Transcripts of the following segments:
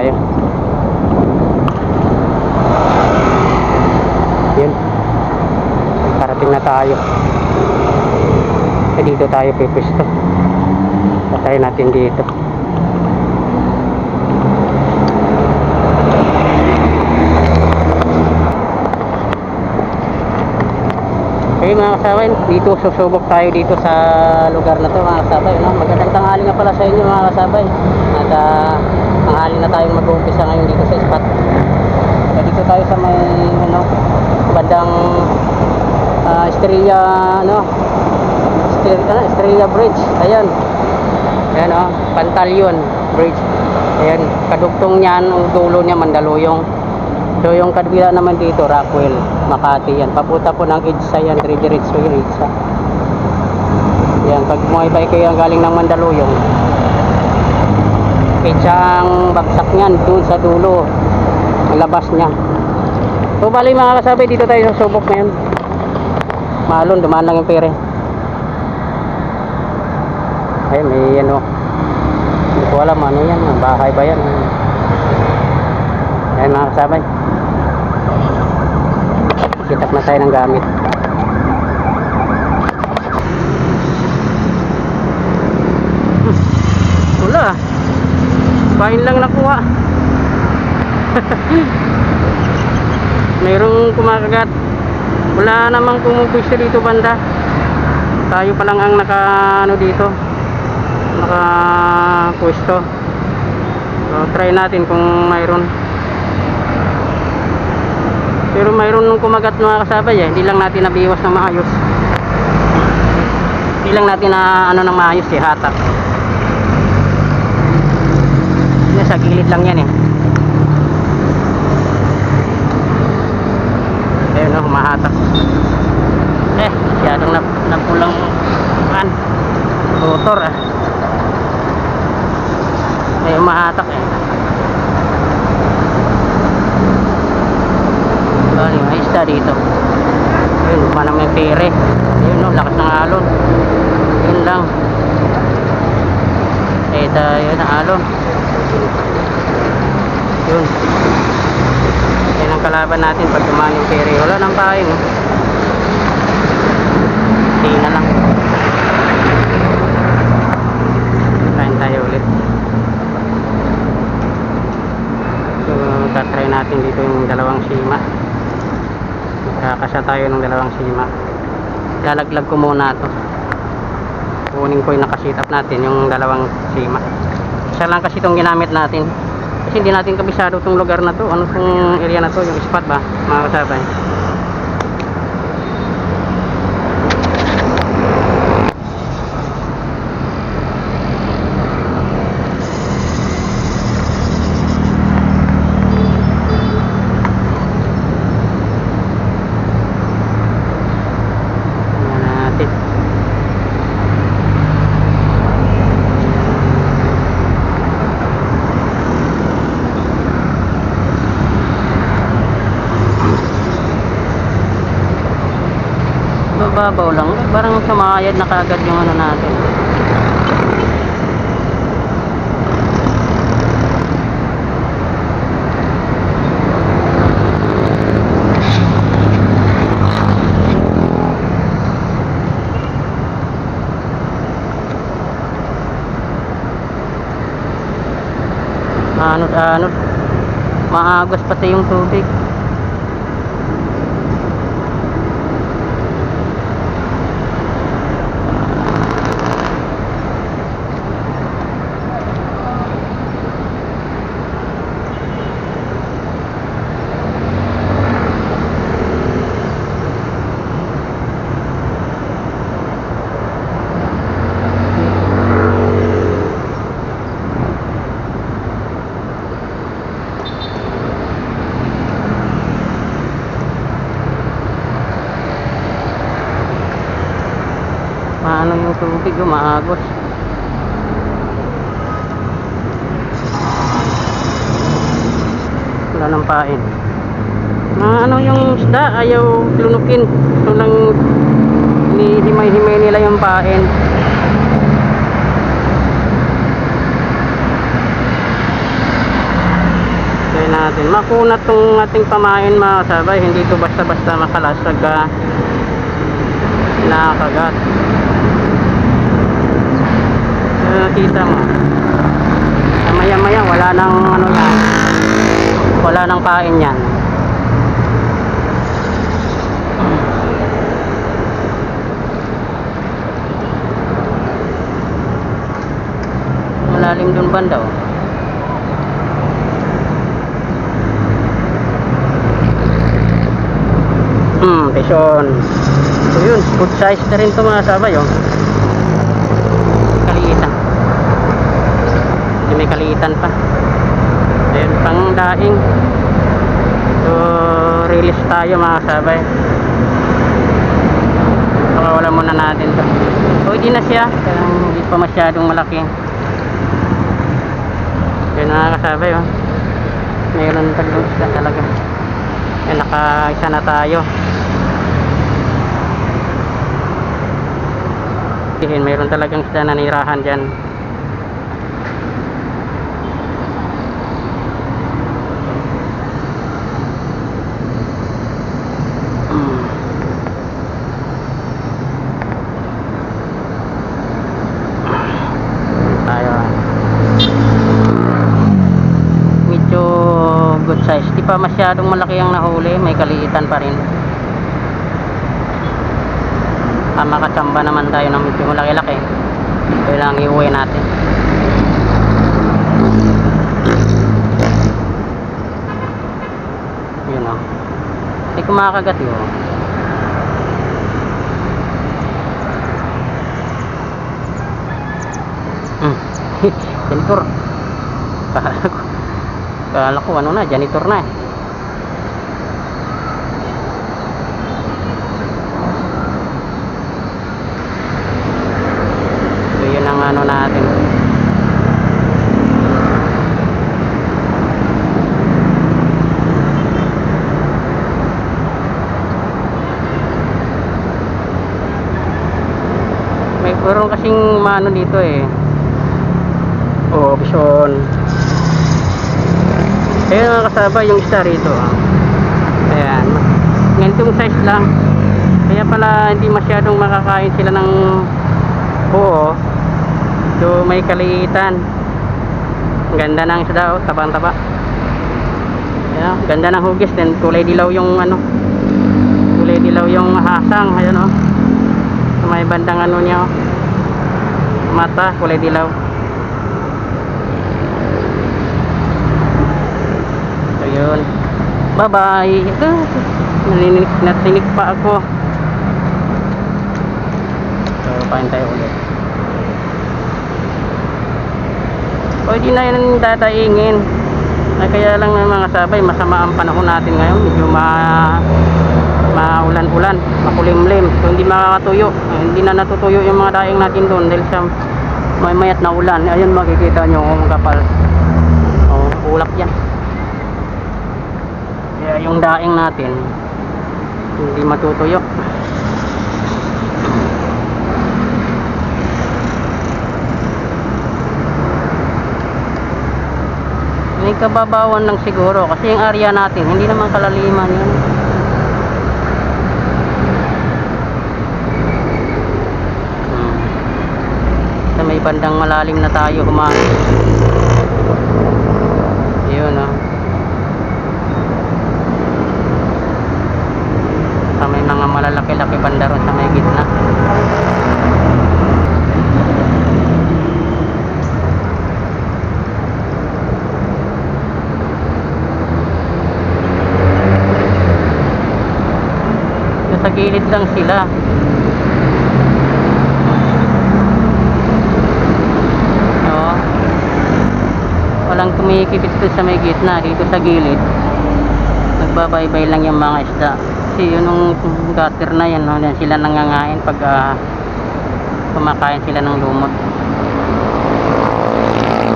tayo. Yun. Parating na tayo. Eh, dito tayo pipisto. Patay natin dito. Okay mga kasawin, dito susubok tayo dito sa lugar na to mga kasabay. No? Magandang tanghali nga pala sa inyo mga kasabay. At uh, tanghali na tayong mag-uumpisa ngayon dito sa spot. So, dito tayo sa may ano, bandang uh, Estrella, ano, Estrella, Estrella Bridge. Ayan. Ayan oh, Pantalyon Bridge. Ayan, kadugtong niyan, ang dulo niya Mandaluyong. So yung kabila naman dito, Rockwell, Makati yan. Papunta po ng EDSA yan, diretso yung EDSA. Yan, pag bumaybay kayo ang galing ng Mandaluyong, EDSA ang bagsak niyan, doon sa dulo, ang labas niya. So bali mga kasabay, dito tayo sa subok ngayon. Malon, dumaan lang yung pere. Ayun, may ano, hindi ko alam ano yan, bahay ba yan. Ayun mga kasabay. Kitap na tayo ng gamit. Hmm, Wala. Pain lang nakuha. Mayroong kumakagat. Wala namang pumupwisto dito banda. Tayo pa lang ang naka ano dito. Naka pwesto. So, try natin kung mayroon. Pero mayroon nung kumagat mga kasabay eh. Hindi lang natin nabiwas na maayos. Hindi lang natin na ano ng maayos eh, hatak. Sa gilid lang yan eh. Ayun no, humahatak. Eh, masyadong nap napulang kan motor ah. Ay, humahatak eh. Isda dito. Ayun, manang may pere. Ayun no, lakas ng alon. Yun lang. Eh, tayo na alon. Yun. Yan ang kalaban natin pag dumaan yung pere. Wala nang pain. no? Hindi na lang. Kain tayo ulit. So, tatry natin dito yung dalawang sima. Kakasa tayo ng dalawang sima. Lalaglag ko muna to. Kunin ko yung nakasitap natin, yung dalawang sima. Isa lang kasi itong ginamit natin. Kasi hindi natin kabisado itong lugar na to. Ano itong area na to, yung spot ba, mga kasabay. Tingnan natin. Mababaw lang. Parang sumayad na kagad yung ano natin. Anod-anod. Maagos pati yung tubig. Maano yung tubig, oh, maagos. Wala nang pain. Na ano yung isda, ayaw lunukin. Ito lang ni hinihimay-himay nila yung pain. Natin, makunat tong ating pamain mga kasabay, hindi to basta-basta makalasag ka nakakagat. Kaya nakita mo, maya maya wala nang ano yan, wala nang pain yan. Malalim dun banda oh. Hmm, pisyon. So yun, good size na rin ito mga sabay oh. Kaliitan. Hindi kaliitan pa. Ayun, pang daing. So, release tayo mga sabay. Pakawala muna natin to. Pwede na siya. Kaya hindi pa masyadong malaki. Yun mga kasabay oh. Mayroon tatlong isda talaga. Eh, naka-isa na tayo. Mayroon talagang isda na nirahan dyan. Hmm. Tayo. Medyo good size. Di pa masyadong malaki ang nahuli. May kaliitan pa rin. Ah, makachamba naman tayo ng medyo malaki-laki. Kailangan iuwi natin. Yun o. Hindi kumakagat yun. Hmm. janitor. Kala ko. Kala ko ano na, janitor na eh. So yun ang ano natin. May meron mano dito eh. Oh, option. Ayun mga kasaba yung isa rito. ah. Ayan. Ganitong size lang. Kaya pala hindi masyadong makakain sila ng buo. So may kaliitan. Ganda ng isda oh, tabang-taba. Ayan, ganda ng hugis din. Kulay dilaw yung ano. Kulay dilaw yung hasang. Ayan oh. May bandang ano niya oh. Mata, kulay dilaw. So yun. Bye-bye. Ah, Naninig, natinig pa ako. So, kain tayo ulit. Pwede na yun dadaingin. Ay, kaya lang ng mga sabay, masama ang panahon natin ngayon. Medyo ma maulan-ulan, makulimlim. So, hindi makakatuyo. Ay, hindi na natutuyo yung mga daing natin doon dahil sa may mayat na ulan. Ayun, makikita nyo kung kapal. Oh, ulap yan. Kaya yung daing natin, hindi matutuyo. May kababawan lang siguro kasi yung area natin hindi naman kalaliman yun. May bandang malalim na tayo kumain. Yun oh. Sa may mga malalaki-laki banda ron sa may gitna. Nasa gilid lang sila. Walang kumikipit doon sa may gitna, dito sa gilid. Nagbabaybay lang yung mga isda. Kasi yun yung gutter na yan, no? sila nangangain pag ah, kumakain sila ng lumot.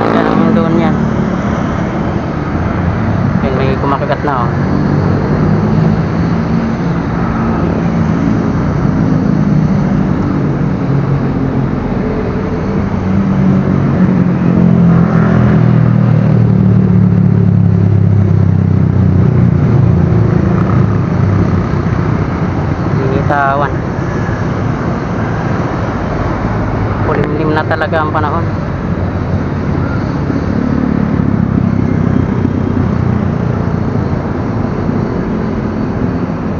Nandiyan ang doon yan. Yan, may kumakagat na oh. Talaga ang panahon.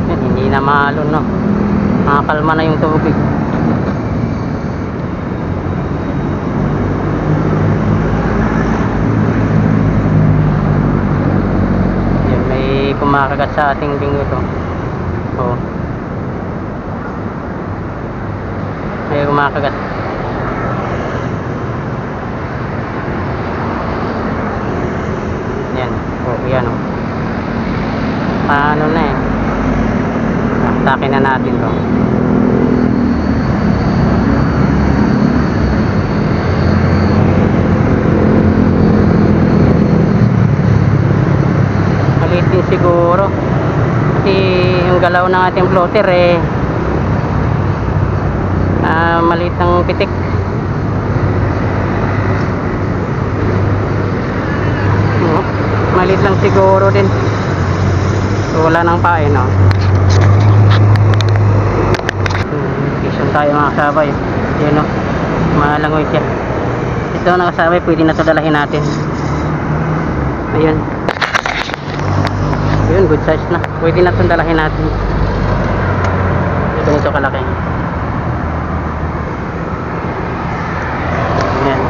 Yan, hindi na maalon no. Nakakalma na yung tubig. Yan, may kumakagat sa ating bingo to. Oh. May kumakagat. Yan. Oh, yan oh. Paano na eh. Atake na natin to. Maliit din siguro. Kasi yung galaw ng ating floater eh ah maliit ng pitik. Maliit lang siguro din. So, wala nang pain, no? Vision tayo mga kasabay. Yun, no? Malangoy siya. Ito na kasabay, pwede na ito dalahin natin. Ayun. Ayun, good size na. Pwede na itong dalahin natin. Ito nito kalaki. Ayan.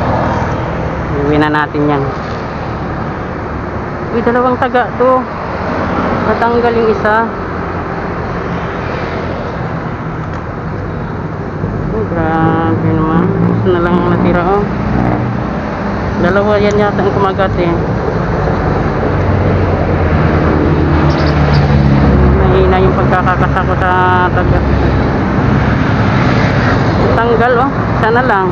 Iuwi na natin yan. Uy, dalawang taga to. Natanggal yung isa. Oh, grabe naman. Isa na lang ang natira, oh. Dalawa yan yata ang kumagat, eh. Mahina yung pagkakakasa sa taga. Tanggal, oh. Sana lang.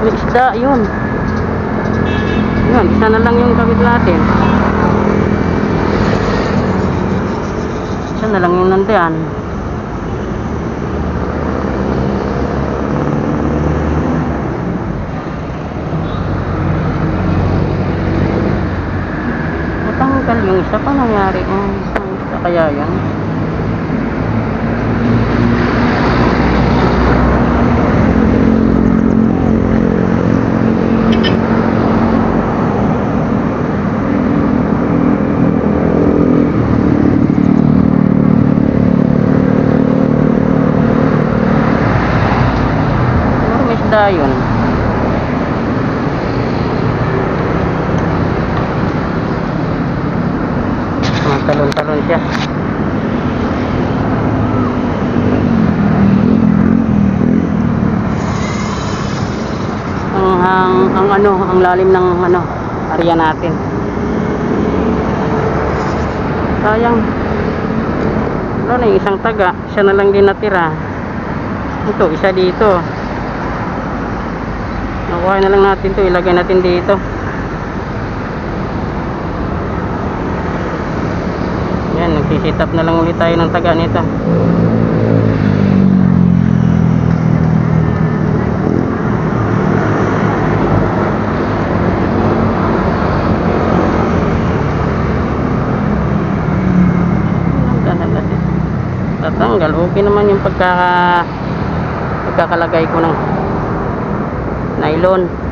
May isda, yun. Yun, isa na lang yung gawin natin. Isa na lang yung nandiyan. Matanggal yung isa pa nangyari. Isang isa kaya yan. Isda yun. Mga talon-talon siya. Ang, ang, ang ano, ang lalim ng ano, area natin. Sayang. Wala na isang taga. Siya na lang din natira. Ito, isa dito. Nakuha na lang natin to ilagay natin dito. Yan, nagsisit up na lang ulit tayo ng taga nito. Tatanggal, okay naman yung pagkaka pagkakalagay ko ng nylon.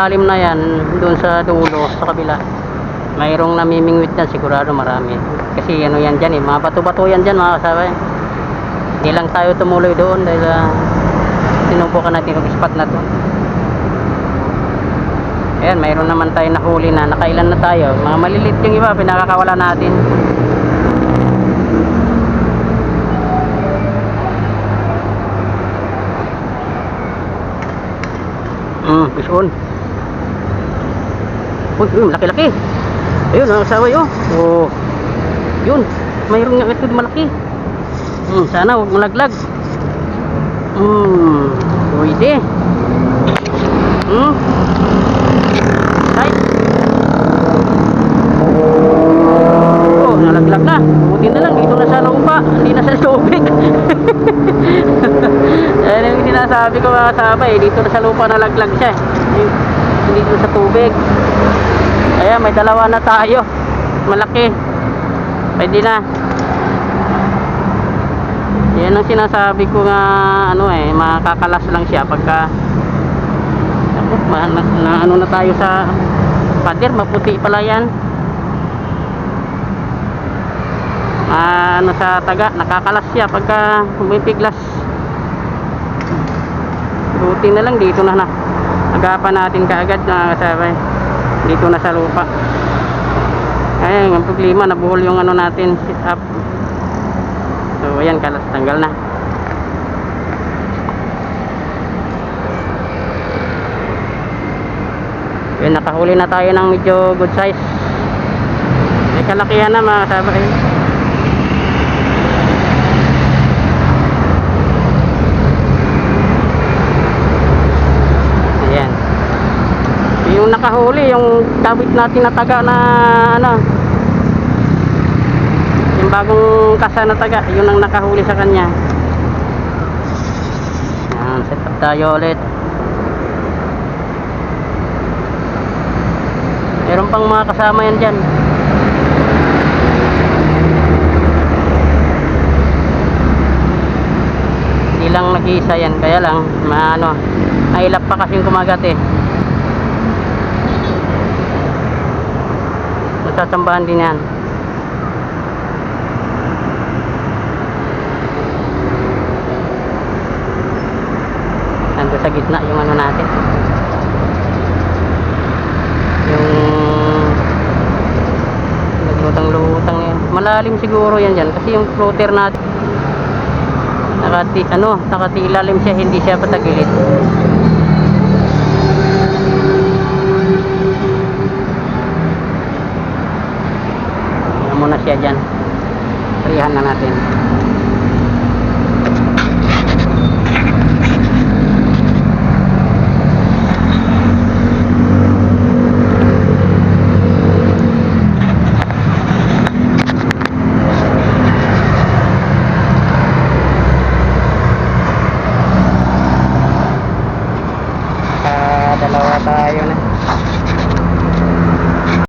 Kulay ilalim na yan doon sa dulo sa kabila. Mayroong namimingwit yan sigurado marami. Kasi ano yan dyan eh mga bato-bato yan dyan mga kasabay. Hindi lang tayo tumuloy doon dahil uh, sinubukan natin yung spot na to. Ayan mayroon naman tayo nahuli na nakailan na tayo. Mga malilit yung iba pinakakawala natin. Hmm, fish on. Uy, uy, laki-laki. Ayun, ang saway, oh. Oh. Yun, mayroong nga ito malaki. Hmm, sana huwag malaglag. Hmm, pwede. Hmm. Ay. Oh, nalaglag na. Buti na lang, dito na sa lupa. Hindi na sa tubig. Ayan yung sinasabi ko mga sabay. Dito na sa lupa nalaglag siya. Hindi- Hindi sa tubig. Ayan, may dalawa na tayo. Malaki. Pwede na. Yan ang sinasabi ko nga ano eh, makakalas lang siya pagka na, na, ano na tayo sa pader, maputi pala yan. Ano sa taga, nakakalas siya pagka may piglas. Buti na lang dito na na. Agapan natin kaagad na kasabay. Dito na sa lupa. Ayun, ang problema, nabuhol yung ano natin, sit up. So, ayan, kalas, tanggal na. Yun, nakahuli na tayo ng medyo good size. May kalakihan na mga kasabay. Ayan. Yung nakahuli, yung kabit natin na taga na ano, yung bagong kasa na taga, yun ang nakahuli sa kanya. Yan, set up tayo ulit. Meron pang mga kasama yan dyan. Hindi lang nag-iisa yan, kaya lang, maano, nailap pa kasing kumagat eh. Nagsasambahan din yan. Nando sa gitna yung ano natin. Yung naglutang-lutang yan. Malalim siguro yan dyan kasi yung floater natin nakati ano, nakatilalim siya, hindi siya patagilid.